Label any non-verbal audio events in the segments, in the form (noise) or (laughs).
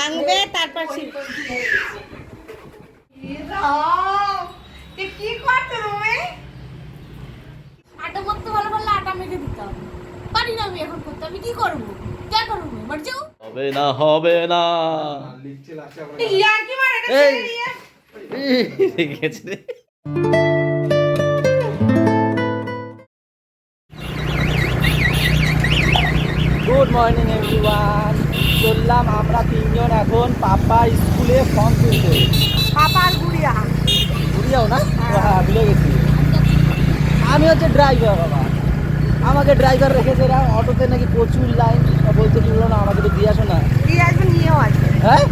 ভাঙবে তারপর কি করছ তুমি আটা করতে ভালো পারলে আটা মেখে দিতে হবে পারি না আমি এখন করতে আমি কি করব কে করব মর যাও হবে না। হবে না ইয়ার কি মারে এটা। গুড মর্নিং এভরিওয়ান চললাম আমরা তিনজন এখন পাপা স্কুলে ফর্ম তুলতে। পাপার গুড়িয়া। বুঝিয়াও না? হ্যাঁ। ভুলে গেছি। আমি হচ্ছে ড্রাইভার বাবা। আমাকে ড্রাইভার রেখেছে এরা অটোতে নাকি প্রচুর লাইন বলতে দিল না আমাকে তো দিয়ে আসো না। দিয়ে আসবে নিয়েও আসবে। হ্যাঁ?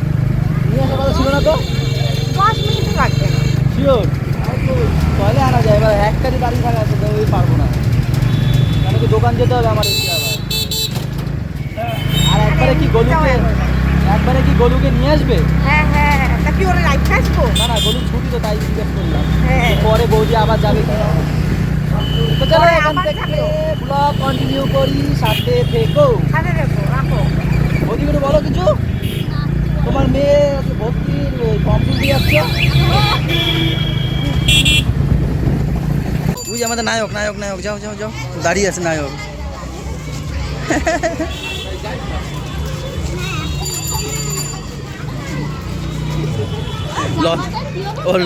নিয়ে আসার কথা ছিল না তো? দশ মিনিট লাগবে। শিওর তাহলে আনা যায় এবার একটারই গাড়ি থাকা আছে তো ওই পারব না। কেন কি দোকান যেতে হবে আমার আর একবারে কি গলুকে একবারে কি গলুকে নিয়ে আসবে? হ্যাঁ হ্যাঁ তা কি ওরা রাইট আসব? না না গলু ছুটি তো তাই জিজ্ঞেস করলাম। হ্যাঁ। পরে বৌদি আবার যাবে কি তো চলো এখান থেকে ব্লগ কন্টিনিউ করি সাথে থেকো। সাথে রেখো রাখো। বৌদি করে বলো কিছু। তোমার মেয়ে ভর্তির কমপ্লিট দিয়ে আমাদের নায়ক নায়ক নায়ক যাও যাও যাও। দাঁড়িয়ে আছে নায়ক। (laughs)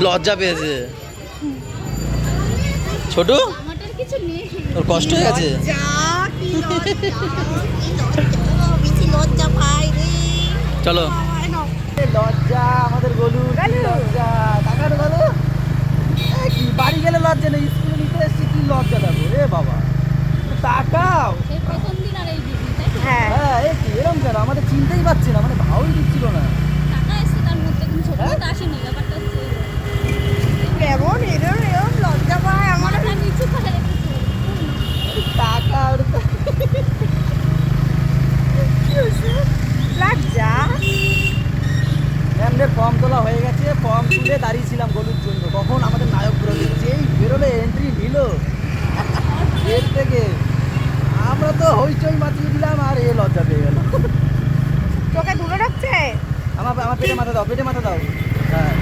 লজ্জা পেয়েছে। ছোট? আমাদের কিছু নেই ওর কষ্ট হয়ে গেছে? যা কি বেশি লজ্জা? চলো। লজ্জা আমাদের গলু গলু। লজ্জা? টাকার গলু। কি বাড়ি গেলে লজ্জা নেই? স্কুলে নিতে এসছি কি লজ্জা দেবো? এ বাবা? হ্যাঁ হ্যাঁ এ কি? এরকম কেন? আমাদের চিনতেই পারছি না মানে ভাবই দিচ্ছিল না টাকা এসছে তার মধ্যে কিন্তু ছোট মতো আসেনি ব্যাপারটা হচ্ছে কেমন? এরম এরম লজ্জা পায় আমার মাথা নিচু করে রেখেছে টাকা ওর তো- লজ্জা ম্যামদের ফর্ম তোলা হয়ে গেছে ফর্ম তুলে দাঁড়িয়েছিলাম গলুর জন্য তখন আমাদের নায়ক বেরোলো যেই বেরোলে এন্ট্রি নিল এর থেকে আমরা তো হইচই মাতিয়ে দিলাম আর এ লজ্জা পেয়ে গেল চোখে ধুলো ঢুকছে আমার আমার পেটে মাথা দাও পেটে মাথা দাও হ্যাঁ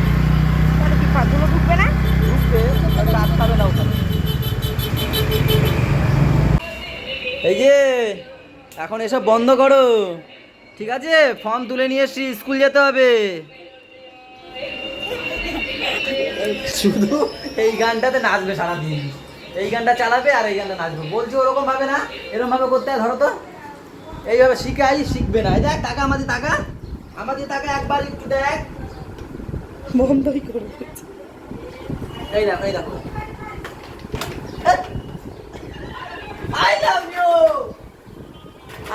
তাহলে কি পা- ধুলো ঢুকবে না ঢুকবে তবে রাত পাবে না ওখানে এই যে এখন এসব বন্ধ করো। ঠিক আছে? ফর্ম তুলে নিয়ে এসছি স্কুল যেতে হবে। শুধু এই গানটাতে নাচবে সারাদিন। এই গানটা চালাবে আর এই গানটা নাচবে। বলছি ওরকম ভাবে না এরকম ভাবে করতে হয় ধরো তো। এইভাবে শিখাই শিখবে না। এই দেখ টাকা আমাদের টাকা। আমাদের টাকা একবার একটু দেখ। বন্ধই করবে। এই দেখো এই দেখো। I love you.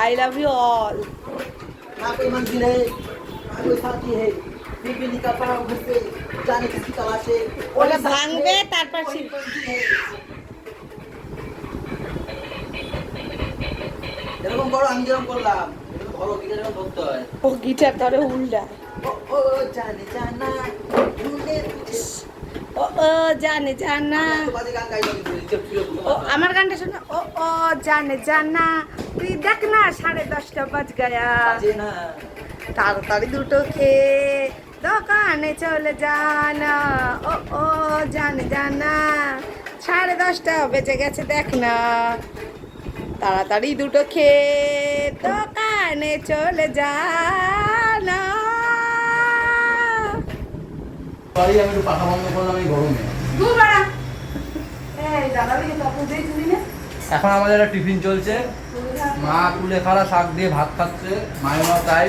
I love you all ना कोई मंजिल है ना कोई साथी है फिर भी निकल पड़ा घर से जाने किसकी तलाश है ওটা ভাঙবে তারপর শিখ- এরকম করো আমি যেরকম করলাম এরকম ধরো গিটার এরকম ধরতে হয় ও গিটার ধরে উল্টা ও ও জানে জানা ভুলে তুঝে ও ও জানে জানা তো বাজে গান গাইলো কিন্তু নিজের প্রিয় ও গুলো আমার গানটা শোনো ও ও জানে জানা তুই দেখ না সাড়ে দশটা বাজ গয়া। তাড়াতাড়ি দুটো খেয়ে দোকানে চলে জানা ও ও জানে জানা। সাড়ে দশটা বেজে গেছে দেখ না। তাড়াতাড়ি দুটো খেয়ে দোকানে চলে জানা বাড়ি আমি পাখা বন্ধ করলাম এই গরমে। দুবারা এই দাদা তখন যেই না। এখন আমাদের টিফিন চলছে। মা কুলে খাড়া শাক দিয়ে ভাত খাচ্ছে মায়ের মা তাই।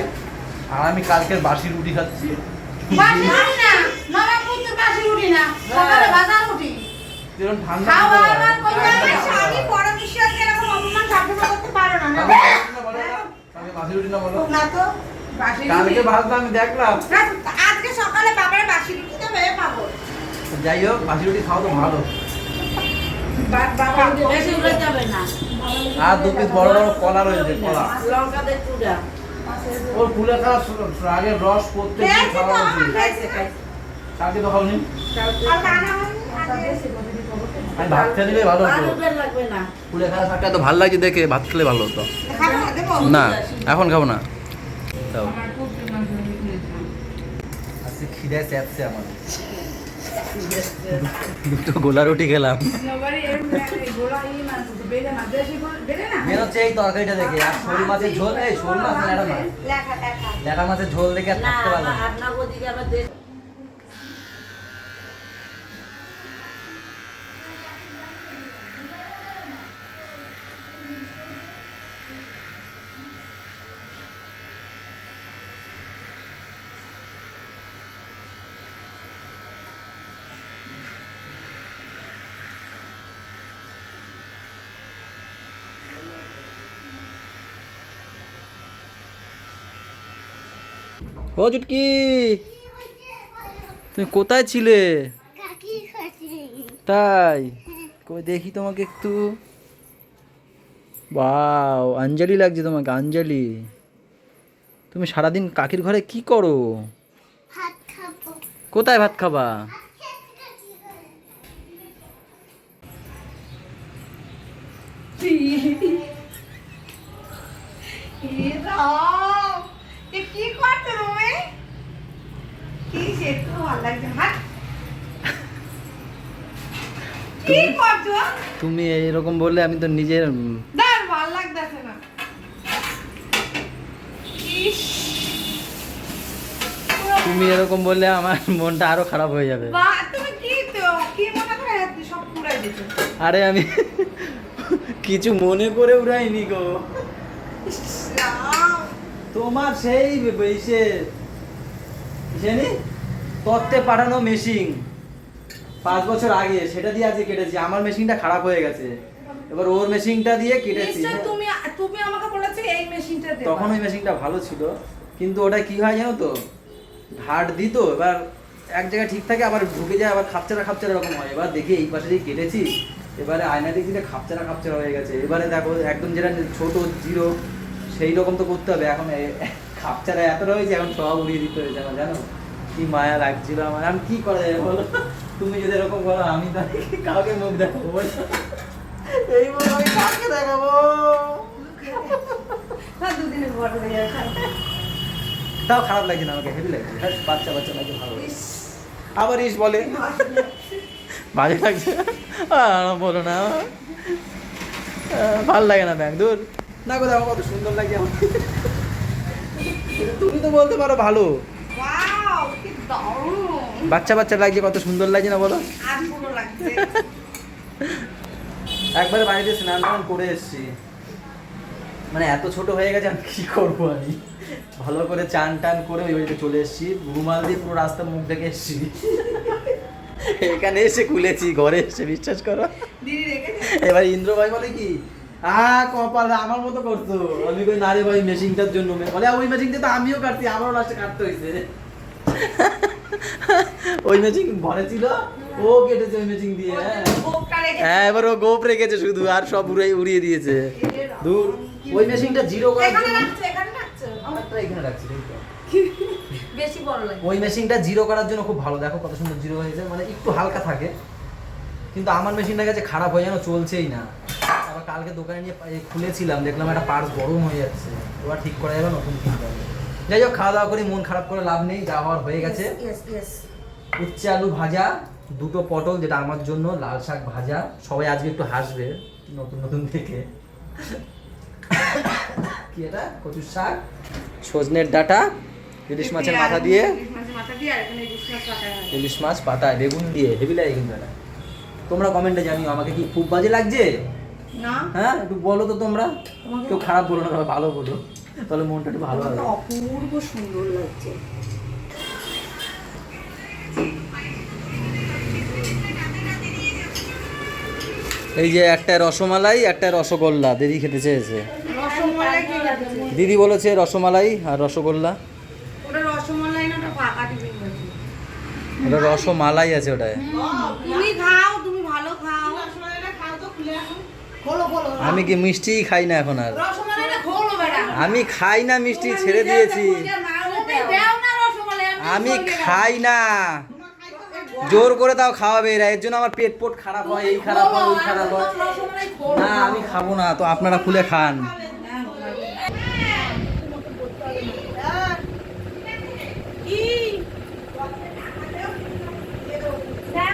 আর আমি কালকের বাসি রুটি খাচ্ছি। যাই হোক বাসি রুটি খাওয়া তো ভালো। বাবা বেশি উড়ে যাবে না। আর দু পিস বড় বড় কলা রয়েছে কলা। লঙ্কা দিয়ে চুড়া। ওর ফুলে খাওয়া আগে রস করতে খাওয়া উচিত। কালকে তো খাওনি? আমি ভাত খেয়ে দিলে ভালো হতো। লাগবে না। ফুলে খাওয়া শাকটা তো ভালো লাগছে দেখে ভাত খেলে ভালো হতো। খাব না, এখন খাব না। তাও এসছে খিদে চেপছে আমার দুটো গোলা রুটি খেলাম বেরোচ্ছে মেন এই তরকারিটা দেখে আর শোল মাছের ঝোল এই শোল মাছ ল্যাটা মাছ লেখা লেখা ল্যাটা মাছের ঝোল দেখে আর থাকতে পারলাম ও, চুটকি। তুমি কোথায় ছিলে? তাই। দেখি তোমাকে একটু। বাও আঞ্জলি লাগছে তোমাকে আঞ্জলি তুমি সারাদিন কাকির ঘরে কি করো? কোথায় ভাত খাবা? (laughs) এ কি করতে তুমি তুমি এইরকম বললে আমি তো নিজের তুমি এরকম বললে আমার মনটা আরও খারাপ হয়ে যাবে। আরে আমি কিছু মনে করে উড়াইনি গো। তোমার সেই ইসে জানি তত্ত্বে পাঠানো মেশিন পাঁচ বছর আগে সেটা দিয়ে আজকে কেটেছি। আমার মেশিনটা খারাপ হয়ে গেছে। এবার ওর মেশিনটা দিয়ে কেটেছি। তুমি তুমি আমাকে বলেছ এই মেশিনটা দে তখন ওই মেশিনটা ভালো ছিল। কিন্তু ওটা কি হয় জানো তো? ঘাট দিত এবার এক জায়গায় ঠিক থাকে আবার ঢুকে যায় আবার খাপচারা খাপচারা এরকম হয়। এবার দেখি এই পাশে দিয়ে কেটেছি। এবারে আয়না দিয়ে দিলে খাপচারা খাপচারা হয়ে গেছে। এবারে দেখো একদম যেটা ছোট জিরো সেই রকম তো করতে হবে। এখন খাপচারা এতটা হয়েছে এখন সব উড়িয়ে দিতে হয়েছে আমার জানো? কি মায়া লাগছিল আমার। আমি কি করা যায় বলো? তুমি যদি এরকম করো আমি তো কাউকে মুখ দেখাবো বলো? এই বলে আমি কাকে দেখাবো? তাও খারাপ লাগছে না আমাকে হেভি লাগছে। বাচ্চা বাচ্চা লাগছে ভালো আবার ইস বলে। বাজে লাগছে। বলো না। ভালো লাগে না ব্যাগ দূর। না গো দেখো কত সুন্দর লাগছে আমার। তুমি তো বলতে পারো ভালো। বাচ্চা বাচ্চা লাগছে কত সুন্দর লাগছে না বলো? একবারে বাড়িতে স্নান টান করে এসেছি। মানে এত ছোট হয়ে গেছে আমি কি করব আমি? ভালো করে চান টান করে ওই বাড়িতে চলে এসেছি। রুমাল দিয়ে পুরো রাস্তা মুখ দেখে এসেছি। এখানে এসে খুলেছি ঘরে এসে বিশ্বাস করো। এবার ইন্দ্র ভাই বলে কি আ কপাল আমার মতো করতো। আমি কই না রে ভাই মেশিনটার জন্য বলে ওই মেশিনটা তো আমিও কাটছি আমারও লাস্টে কাটতে হয়েছে (laughs) ওই মেশিন ঘরে ছিল? ও কেটেছে ওই মেশিন দিয়ে হ্যাঁ। হ্যাঁ এবার ও গোপ রেখেছে শুধু আর সব উড়িয়ে উড়িয়ে দিয়েছে। দূর। ওই মেশিনটা জিরো করার জন্য এখানে রাখছো? আমারটা এখানে রাখছি (laughs) বেশি বড় লাগে। ওই মেশিনটা জিরো করার জন্য খুব ভালো দেখো কত সুন্দর জিরো হয়েছে মানে একটু হালকা থাকে। কিন্তু আমার মেশিনটা গেছে খারাপ হয়ে যেন চলছেই না। আবার কালকে দোকানে নিয়ে খুলেছিলাম দেখলাম একটা পার্স গরম হয়ে যাচ্ছে। এবার ঠিক করা যাবে নতুন কিনতে হবে। যাই হোক খাওয়া দাওয়া করে মন খারাপ করে লাভ নেই যা হওয়ার হয়ে গেছে। উচ্ছে আলু ভাজা দুটো পটল যেটা আমার জন্য লাল শাক ভাজা। সবাই আজকে একটু হাসবে নতুন নতুন থেকে। কি এটা? কচুর শাক? সজনের ডাটা ইলিশ মাছের মাথা দিয়ে। ইলিশ মাছের মাথা দিয়ে আর এখানে ইলিশ মাছ রাখা ইলিশ মাছ পাতায় বেগুন দিয়ে হেভি লাগে কিন্তু এটা। তোমরা কমেন্টে জানিও আমাকে কি খুব বাজে লাগছে? না। হ্যাঁ একটু বলো তো তোমরা। কেউ খারাপ বলো না ভালো বলো। তাহলে মনটা একটু ভালো হবে। অপূর্ব সুন্দর লাগছে। এই যে একটা রসমালাই একটা রসগোল্লা। দিদি খেতে চেয়েছে। দিদি বলেছে রসমালাই আর রসগোল্লা। ওটা রসমালাই আছে ওটা রসমালাই আছে ওটায়। তুমি খাও তুমি ভালো খাও। রসমালাইটা খাও তো খুলে এখন খোলো খোলো। আমি কি মিষ্টিই খাই না এখন আর? আমি খাই না মিষ্টি ছেড়ে দিয়েছি। আমি খাই না। জোর করে তাও খাওয়াবে এরা এর জন্য আমার পেট পোট খারাপ হয় এই খারাপ হয় ওই খারাপ হয়। না আমি খাব না তো আপনারা খুলে খান। হ্যাঁ,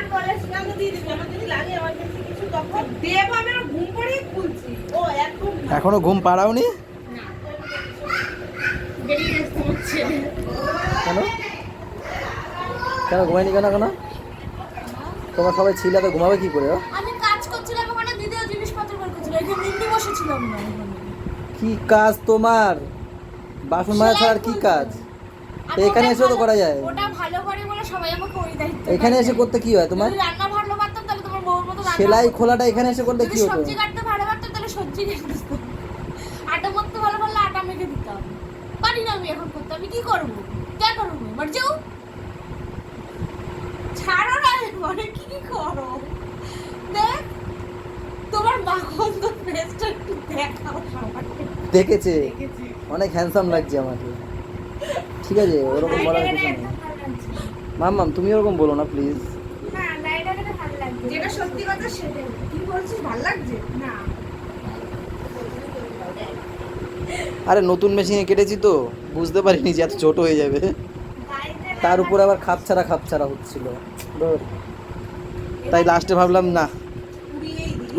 দিয়ে আমার যদি লাগে আমার কাছে কিছু তখন আমি ঘুম পড়েই খুলছি। বেরিয়ে আসতে হচ্ছে। কেন? কেন ঘুমায়নি কেন কেন তোমার সবাই ছিল তো ঘুমাবে কি করে ও? আমি কাজ করছিলাম ওখানে দিদিও জিনিসপত্র বের করছিল এখানে এমনি বসেছিলাম না কি কাজ তোমার? বাসন মাজা ছাড়া কি কাজ? এখানে এসেও তো করা যায়। ওটা ভালো করে বলে সবাই আমাকে ওই দায়িত্ব এখানে এসে করতে কি হয় তোমার? রান্না ভালো পারতাম তাহলে তোমার বউর মতো সেলাই খোলাটা এখানে এসে করলে কি হতো? সবজি কাটতে আটা মারতে ভালো পারলে আটা মেখে দিতাম পারি না আমি এখন করতে আমি কি করব? কে করব? মর যাও। ছাড়ো না মানে কি কি করো? দেখ তোমার মাখন তো ফেসটা একটু দেখাও দেখেছে। অনেক হ্যান্ডসাম লাগছে আমাকে। ঠিক আছে ওরকম বলার কিছু নেই। মাম্মাম তুমি ওরকম বলো না প্লিজ যেটা সত্যি কথা সেটাই। কি বলছিস ভালো লাগছে? না। আরে নতুন মেশিনে কেটেছি তো বুঝতে পারিনি যে এত ছোট হয়ে যাবে। তার উপর আবার খাপ ছাড়া খাপ ছাড়া হচ্ছিল তাই লাস্টে ভাবলাম না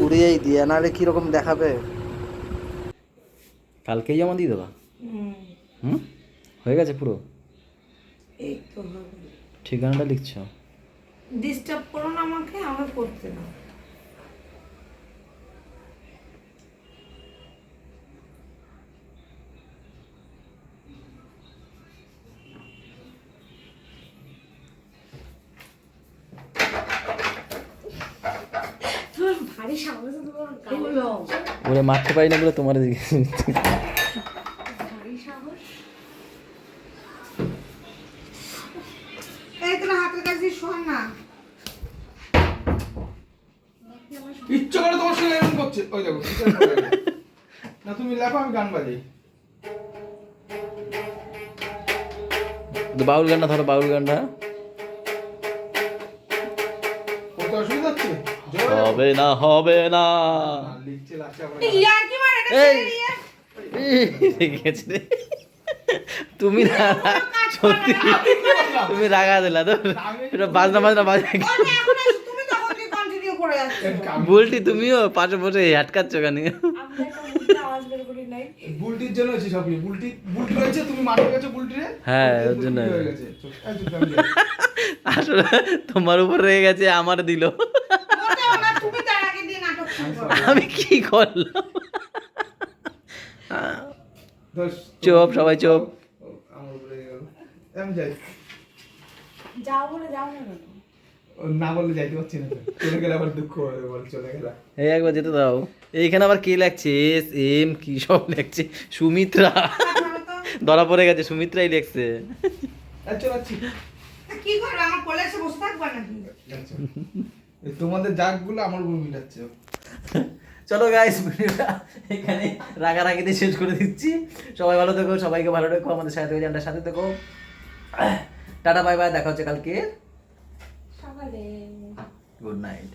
উড়িয়েই দিয়ে নাহলে কীরকম দেখাবে? কালকেই জমা দিয়ে দেবা। হুম। হয়ে গেছে পুরো? এই তো ঠিকানাটা লিখছো? ডিস্টার্ব করো না আমাকে আমাকে করতে না ভারী সাহস তোমার এগুলো ওরে মারতে পারি না বলে তোমার দিকে। করে তোমার সঙ্গে এরকম করছে। ওই দেখো। না তুমি লেখো আমি গান বাজাই। বাউল গানটা ধরো বাউল গানটা। হবে না হবে না। তুমি না। সত্যি। তুমি রাগা দিলা তো। এটা বাজনা বাজনা বাজনা। বলটি তুমিও পাশে বসে আটকাচ্ছ কেন? আমরা একটা মুখে আওয়াজ বের করি নাই। বুলটির জন্য হচ্ছে সব বুলটি বুলটি রয়েছে তুমি মাঠে গেছো বুলটি হ্যাঁ, ওর জন্য। আসলে তোমার উপর রয়ে গেছে আমার দিল। আমি কি করলাম? চুপ, সবাই চুপ। ও, আমার উপরে রেগে গেল। আমি যাই। যাও বলে যাও না কেন? ও না বললে যাইতে পারছি না চলে গেলে আবার দুঃখ হবে বল চলে গেলে। এই একবার যেতে দাও। এইখানে আবার কে লাগছে এস এম কি সব লাগছে সুমিত্রা। ধরা পড়ে গেছে সুমিত্রাই লেখছে। তা কি করবে? আমার কোলে এসে বসে থাকবা নাকি? আচ্ছা। তোমাদের জাগগুলো আমার উপর মিলাচ্ছে। চলো গাইস ভিডিওটা এখানে রাগারাগিতে শেষ করে দিচ্ছি। সবাই ভালো থেকো সবাইকে ভালো রেখো আমাদের সাথে থেকো জানটার সাথে থেকো। টাটা বাই বাই দেখা হচ্ছে কালকে। সকালে। Good night